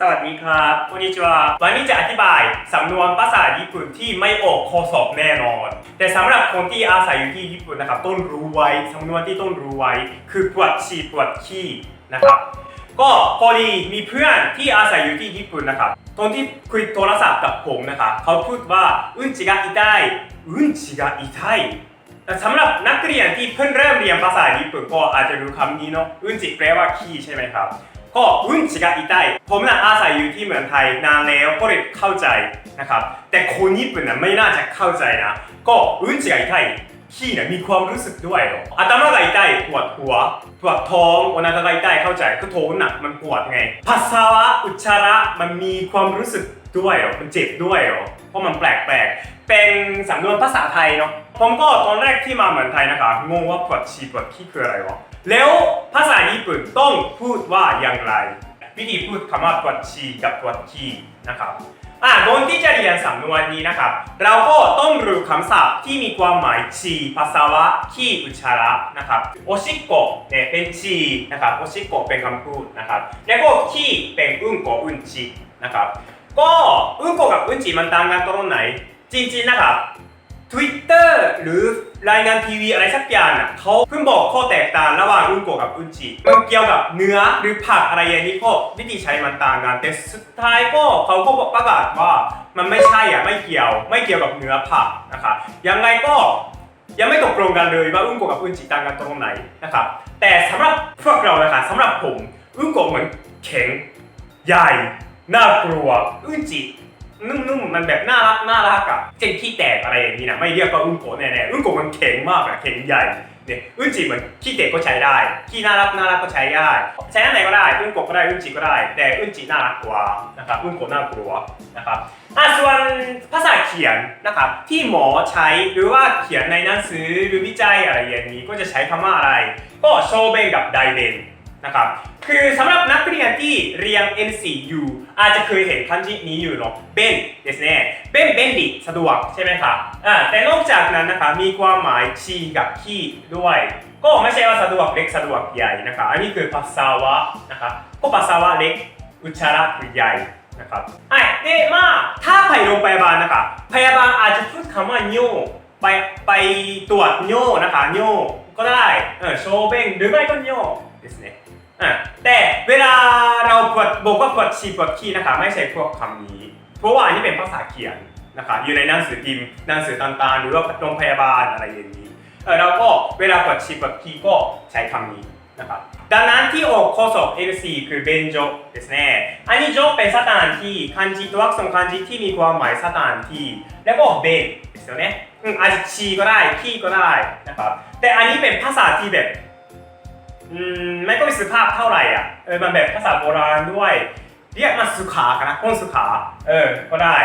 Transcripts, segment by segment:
สวัสดีครับこんにちはวันนี้จะอธิบายสำนวนภาษาญี่ปุ่นที่ไม่ออกข้อสอบแน่นอน แต่สำหรับคนที่อาศัยอยู่ที่ญี่ปุ่นนะครับต้องรู้ไว้สำนวนที่ต้องรู้ไว้ คือปวดฉี่ปวดขี้นะครับ ก็พอดีมีเพื่อนที่อาศัยอยู่ที่ญี่ปุ่นนะครับตอนที่คุยโทรศัพท์กับผมนะครับเขาพูดว่าอืนจิกะอิไตอืนจิกะอิไตสำหรับนักเรียนที่เพิ่งเริ่มเรียนภาษาญี่ปุ่นก็อาจจะรู้คำนี้เนาะอืนจิแปลว่าขี้ใช่ไหมครับ ก็วุ้นชิกาอิตายผมน่ะอาศัยอยู่ที่เมืองไทยนานแล้วก็เลยเข้าใจนะครับแต่คนญี่ปุ่นน่ะไม่น่าจะเข้าใจนะ ก็วุ้นชิกาอิตายขี้น่ะมีความรู้สึกด้วยหรออาตมาไกใต้ปวดหัวปวดท้องอนาคตไกใต้เข้าใจก็โทนน่ะมันปวดไงภาษาวะอุจจาระมันมีความรู้สึกด้วยหรอมันเจ็บด้วยหรอเพราะมันแปลกแปลกเป็นสำนวนภาษาไทยเนาะผมก็ตอนแรกที่มาเหมือนไทยนะคะงงว่าปวดฉี่ปวดขี้คืออะไรวะแล้วภาษา ญี่ปุ่นต้องพูดว่าอย่างไร วิธีพูดคำว่าปวดฉี่กับปวดขี้นะครับอะก่อนที่จะเรียนสำนวนนี้นะครับ เราก็ต้องรู้คำศัพท์ที่มีความหมายฉี่ปัสสาวะขี้อุจจาระนะครับโอชิโกะเนี่ยเป็นฉี่นะครับโอชิโกะเป็นคำพูดนะครับ แล้วก็ขี้เป็นอึ้งโกะอึนจินะครับ ก็อึ้งโกกับอึนจิมันต่างกันตรงไหน จริงๆนะครับ Twitter หรือรายงานทีวีอะไรสักอย่างน่ะเขาเพิ่งบอกข้อแตกต่างระหว่างอึ้งโกะกับอึนจิมันเกี่ยวกับเนื้อหรือผักอะไรอย่างนี้ก็วิธีใช้มันต่างกันแต่สุดท้ายก็เขาก็ประกาศว่ามันไม่ใช่อะไม่เกี่ยว ไม่เกี่ยวกับเนื้อผักนะครับยังไงก็ยังไม่ตกลงกันเลยว่าอึ้งโกกับอึนจิต่างกันตรงไหนนะครับแต่สำหรับพวกเรานะคะสำหรับผมอึ้งโกเหมือนแข็งใหญ่น่ากลัวอึนจิ นุ่มๆ มันแบบน่ารักน่ารักอะเจนขี้แตกอะไรอย่างนี้นะไม่เรียกว่าอึ้งโกะแน่ๆอึ้งโกะมันแข็งมากอะแข็งใหญ่เนี่ยอึ้งจีเหมือนขี้แตกก็ใช้ได้ ขี้น่ารักน่ารักก็ใช้ได้ ใช้อันไหนก็ได้อึ้งโกะก็ได้อึ้งจีก็ได้ แต่อึ้งจีน่ารักกว่านะครับอึ้งโกะน่ากลัวนะครับอะส่วนภาษาเขียนนะครับที่หมอใช้หรือว่าเขียนในหนังสือหรือวิจัยอะไรอย่างนี้ก็จะใช้คำว่าอะไร ก็โชเบกับไดเดนนะครับ คือสำหรับนักเรียนที่เรียน NC อยู่อาจจะเคยเห็นคันจินี้อยู่เนาะเบนですねเบนเบนดีสะดวกใช่ไหมครับอ่าแต่นอกจากนั้นนะคะมีความหมายชีกับขี้ด้วย ก็ไม่ใช่ว่าสะดวกเล็กสะดวกใหญ่นะครับอันนี้คือภาษาวะนะครับก็ภาษาวะเล็กอุจจาระคือใหญ่นะครับอ่ะでまあถ้าไปโรงพยาบาลนะคะพยาบาลอาจจะพูดคำว่าโยไปไปตรวจโยนะคะโยก็ได้เออโชเบงหรือไม่ก็โยですね อ่ะแต่เวลาเราปวดบอกว่าปวดฉี่ปวดขี้นะคะไม่ใช่พวกคำนี้ เพราะว่าอันนี้เป็นภาษาเขียนนะคะอยู่ในหนังสือพิมพ์หนังสือต่างๆหรือว่าโรงพยาบาลอะไรอย่างนี้เออเราก็เวลาปวดฉี่ปวดขี้ก็ใช้คำนี้นะครับดังนั้นที่ออกข้อสอบ L4 คือเบนโจですねอันนี้โจเป็นสถานที่คันจิตัวอักษรคันจิที่มีความหมายสถานที่แล้วก็เบนですよねอืมอาจจะฉี่ก็ได้ขี้ก็ได้นะครับแต่อันนี้เป็นภาษาที่แบบ อืมไม่ก็มีสุภาพเท่าไหร่อ่ะ เออ มันแบบภาษาโบราณด้วย เรียกมาสุขากันนะก้นสุขา เออ ก็ได้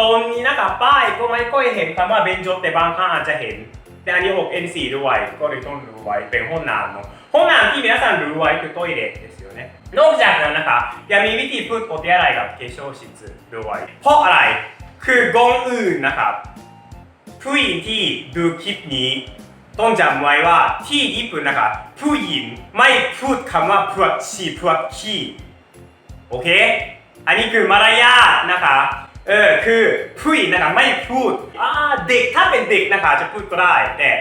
ตรงนี้นะครับป้ายก็ไม่ก็เห็นคำว่าเบนโจแต่บางครั้งอาจจะเห็น แต่อันนี้6 N4 ด้วย ก็เลยต้องรู้ไว้ เป็นห้องน้ำเนาะ ห้องน้ำที่皆さんรู้ไว้คือโต๊ะอิเล็กですよねนอกจากนั้นนะครับยังมีวิธีพูดโอเทอะไรกับเคโชชิตด้วย เพราะอะไร คือก่อนอื่นนะครับ ผู้หญิงที่ดูคลิปนี้ ต้องจำไว้ว่าที่ญี่ปุ่นนะครับผู้หญิงไม่พูดคำว่าพวดชีพวดขี้โอเค อันนี้คือมารยาทนะคะ เออคือผู้หญิงนะคะไม่พูดอ่าเด็กถ้าเป็นเด็กนะคะจะพูดก็ได้ แต่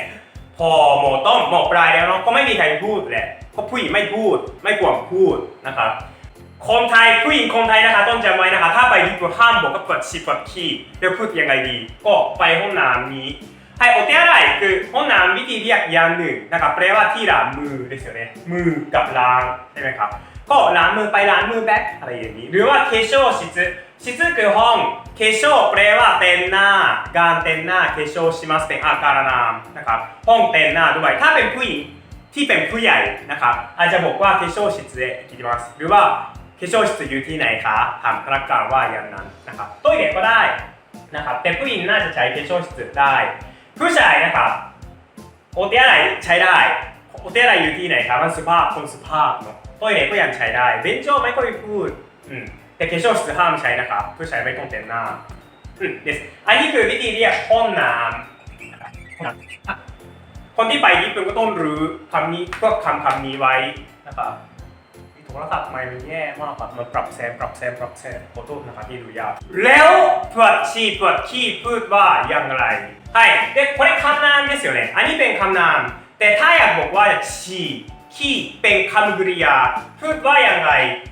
พอหมอต้อมหมอปลายแล้วเนาะก็ไม่มีใครพูดแหละเพราะผู้หญิงไม่พูด ไม่ควรพูดนะครับคนไทยผู้หญิงคนไทยนะคะต้องจำไว้นะคะ ถ้าไปญี่ปุ่นห้ามบอกว่าปวดฉี่ปวดขี้เดี๋ยวพูดยังไงดี ก็ไปห้องน้ำนี้ ให้โอเทอะไรคือห้องน้ำวิธีเรียกอย่างหนึ่งนะครับแปลว่าที่ล้างมือですよねมือกับล้างใช่ไหมครับ ก็ล้างมือไปล้างมือแบ็คอะไรอย่างนี้ หรือว่าเคโชชิซึชิซึคือห้องเคโชแปลว่าเต็มหน้า การเต็มหน้าเคโชชิมัสเป็นอาการนามนะครับห้องเต็มหน้าด้วยถ้าเป็นผู้หญิง ที่เป็นผู้ใหญ่นะครับ อาจจะบอกว่าเคโชชิตเで行きますหรือว่าเคโชชิตอยู่ที่ไหนคะถามพนักงานว่าอย่างนั้นนะครับตัวเด็กก็ได้นะครับแต่ผู้หญิงน่าจะใช้เคโชชิตได้ ผู้ชายนะครับ โอเทอะไรใช้ได้ โอเทอะไรอยู่ที่ไหนครับมันสุภาพคนสุภาพเนาะตัวเด็กก็ยังใช้ได้เบนโจไม่ค่อยพูดอืมแต่เคโชชิตห้ามใช้นะครับ ผู้ชายไม่ต้องเต็มหน้าอืม yes อันนี้คือวิธีเรียกห้องน้ำคนที่ไปญี่ปุ่นก็ต้องรู้คำนี้พวกคำคำนี้ไว้นะครับโทรศัพท์ใหม่มันแย่มากอะมันปรับแซมปรับแซมปรับแซมขอโทษนะครับที่ดูยากแล้วปวดฉี่ปวดขี้พูดว่าอย่างไร はい。で、これカンナンですよね。アニペンカンナン。で、タイヤ僕はシー、キー、ペン、カムグリア、フはやんがい、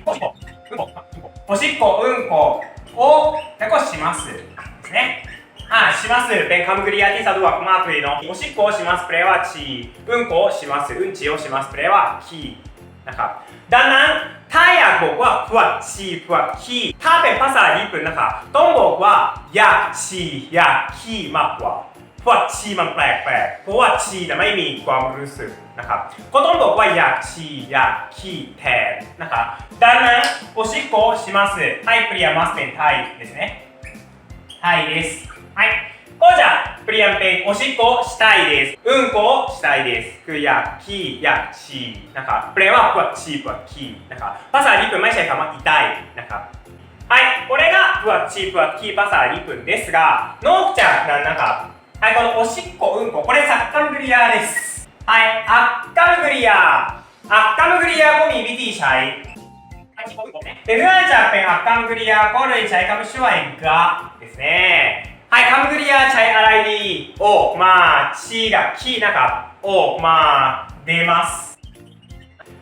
おしっこ、うんこを、結構します。ですね。あ、します。ペンカムグリアティサドはマークイの、おしっこをします、プレイはチー、うんこをします、うんちをします、プレイはキー。なんか、だんだん、タイヤ僕はふわ、チー、ふわ、キー。ターペンパサーリープなんか、トンボはや、チー、や、キー、マップは。 งบอกว่าอยากฉี่อยากขี้มากกว่าปวดฉี่มันแปลกๆเพราะว่าฉี่น่ะไม่มีความรู้สึกนะครับ ก็ต้องบอกว่าอยากฉี่อยากขี้แทนนะครับดังนั้นおしっこをしますはいเปลี่ยนますเป็นไทยですねはいですはいก็จะเปลี่ยนเป็นおしっこしたいですうんこしたいですคืออยากขี้อยากฉี่นะครับแปลว่าปวดฉี่ปวดขี้นะครับภาษาญี่ปุ่นไม่ใช้คำว่า痛いนะครับはいこれがปวดฉี่ปวดขี้ภาษาญี่ปุ่นですがนอกจากนั้นนะครับ はい、このおしっこ、うんこ、これサッカムグリアです。はい、アッカムグリア。アッカムグリアゴミビティシャイ。でルアーチャペン、アッカムグリア、コールイチャイカムシュワインガですね。はい、カムグリア、チャイアライリー、お、まあ、チーが、キーなカか、お、まあ、出ます。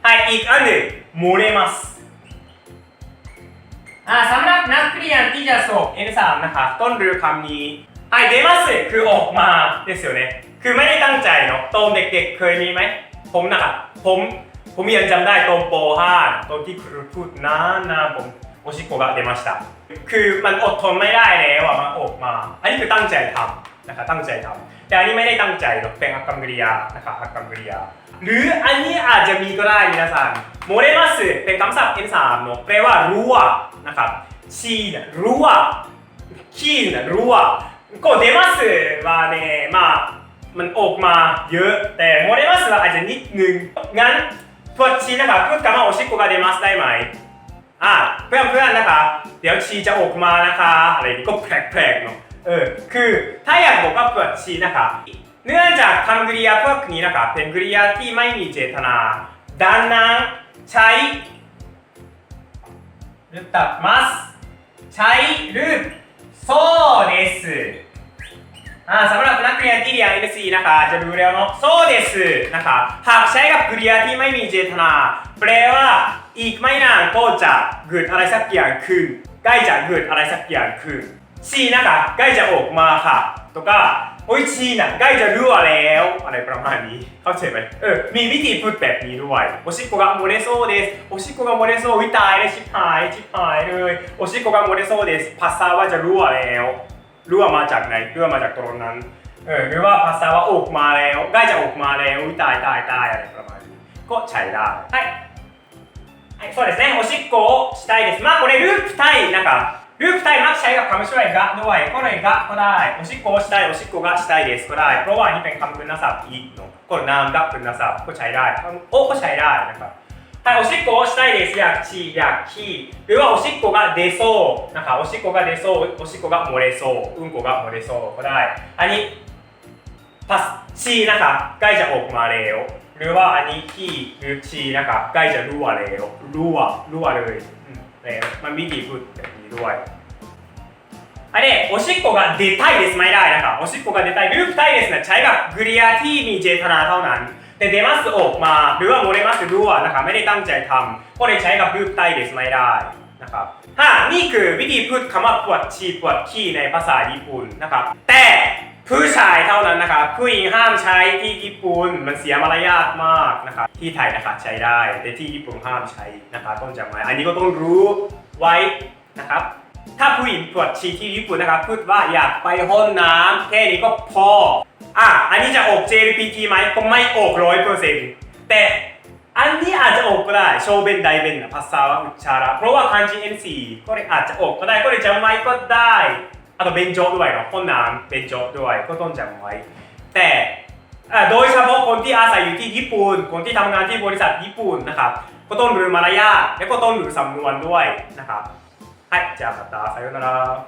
はい、イカンで、漏れます。あ、サムラップ、ナックリアン、ティジャーソー、エルサー、なんか、トンルー、カムニー。 นี้はい出ますคือออกมาですよねคือไม่ได้ตั้งใจเนาะตอนเด็กๆ เคยมีไหม ผมนะครับผมผมยังจำได้ตอนป .5 ตอนที่ครูพูดนานนะผมโอชิโกะが出ましたคือมันอดทนไม่ได้แล้วอะมันออกมา อันนี้คือตั้งใจทำนะครับตั้งใจทำแต่อันนี้ไม่ได้ตั้งใจหรอกเป็นอักกัมกริยานะครับอักกัมกริยา หรืออันนี้อาจจะมีก็ได้皆さんโมเดมัสเป็นคำศัพท์ N3 เนอะแปลว่ารู้ว่านะครับชีเนี่ยรู้ว่าขี้เนี่ยรู้ว่ าก็出ますはねまあมันออกมาเยอะ แต่โมเดมัสはอาจจะนิดนึงงั้นปวดชีนะครับพูดคำว่าโอชิโกが出ますได้ไหมอ่าเพื่อนเพื่อนๆนะคะ เดี๋ยวชีจะออกมานะคะอะไรนี่ก็แปลกๆเนาะเออคือถ้าอยากบอกว่าปวดชีนะคะเนื่องจากคำกริยาพวกนี้นะคะเป็นกริยาที่ไม่มีเจตนาดังนั้นใช้รูปตัดมัสใช้รูปそうです อ่าสำหรับนักเรียนที่เรียน NC นะคะจะรู้แล้วเนาะโซเดสนะคะหากใช้กับกริยาที่ไม่มีเจตนา แปลว่า อีกไม่นานก็จะเกิดอะไรสักอย่างขึ้นใกล้จะเกิดอะไรสักอย่างขึ้นซีนะคะใกล้จะออกมาค่ะตก็โอ้ยชีน่ะใกล้จะรั่วแล้ว อะไรประมาณนี้ เข้าใจไหมเออ มีวิธีพูดแบบนี้ด้วยโอชิโกะโมเรโซเดสโอชิโกะโมเรโซวิตายเลยชิบายชิบายเลยโอชิโกะโมเรโซเดสภาษาว่าจะรั่วแล้ว รั่วมาจากไหนรั่วมาจากตรงนั้น เออหรือว่าภาษาว่าออกมาแล้วใกล้จะออกมาแล้วอุ๊ยตายตายตายอะไรประมาณนี้ ก็ใช้ได้はいはいそうですねおしっこをしたいですまあこれループタイなんかループタイมักใช้กับคำช่วยがด้วยก็เลยがก็ได้おしっこをしたいおしっこがしたいですก็ได้ เพราะว่านี่เป็นคำคุณศัพท์อีกเนอะก็นามกับคุณศัพท์ก็ใช้ได้โอ้ก็ใช้ได้นะครับ はい、おしっこをしたいです。อยากฉี่อยากขี้หรือว่าおしっこが出そうนะคะおしっこが出そうおしっこが漏れそううんこが漏れそうก็ได้ อันนี้พัสชีนะครับใกล้จะออกมาแล้ว หรือว่าอันนี้ขี้หรือชีนะครับใกล้จะรั่วแล้วรั่วรั่วเลยอืมแล้วมันวิธีพูดแบบนี้ด้วยอันนี้おしっこが出たいですไม่ได้นะครับおしっこが出たいループたいですนะใช้กับกริยาที่มีเจตนาเท่านั้น แต่เดมัสออกมาหรือว่าโมเดมัสรั่วนะครับไม่ได้ตั้งใจทำก็เลยใช้กับรูปไตเดสไม่ได้นะครับฮ่านี่คือวิธีพูดคำว่าปวดชีปวดขี้ในภาษาญี่ปุ่นนะครับแต่ผู้ชายเท่านั้นนะครับผู้หญิงห้ามใช้ที่ญี่ปุ่นมันเสียมารยาทมากนะครับที่ไทยนะครับใช้ได้แต่ที่ญี่ปุ่นห้ามใช้นะครับต้องจำไว้อันนี้ก็ต้องรู้ไว้นะครับ ถ้าผู้หญิงปวดฉี่ที่ญี่ปุ่นนะครับ พูดว่าอยากไปห้องน้ำแค่นี้ก็พอ อะ อันนี้จะออก JLPT ไหมก็ไม่ออกร้อยเปอร์เซ็นต์แต่อันนี้อาจจะออกก็ได้โชเบนไดเบนภาษาว่าอุจจาระ เพราะว่าคันจิ NC ก็เลยอาจจะออกก็ได้ก็เลยจำไว้ก็ได้あとเบนโจด้วยเนาะห้องน้ำเบนโจด้วยก็ต้องจำไว้ แต่อะโดยเฉพาะคนที่อาศัยอยู่ที่ญี่ปุ่น คนที่ทำงานที่บริษัทญี่ปุ่นนะครับ ก็ต้องรู้มารยาทและก็ต้องรู้สำนวนด้วยนะครับ はい、じゃあまた、さようなら。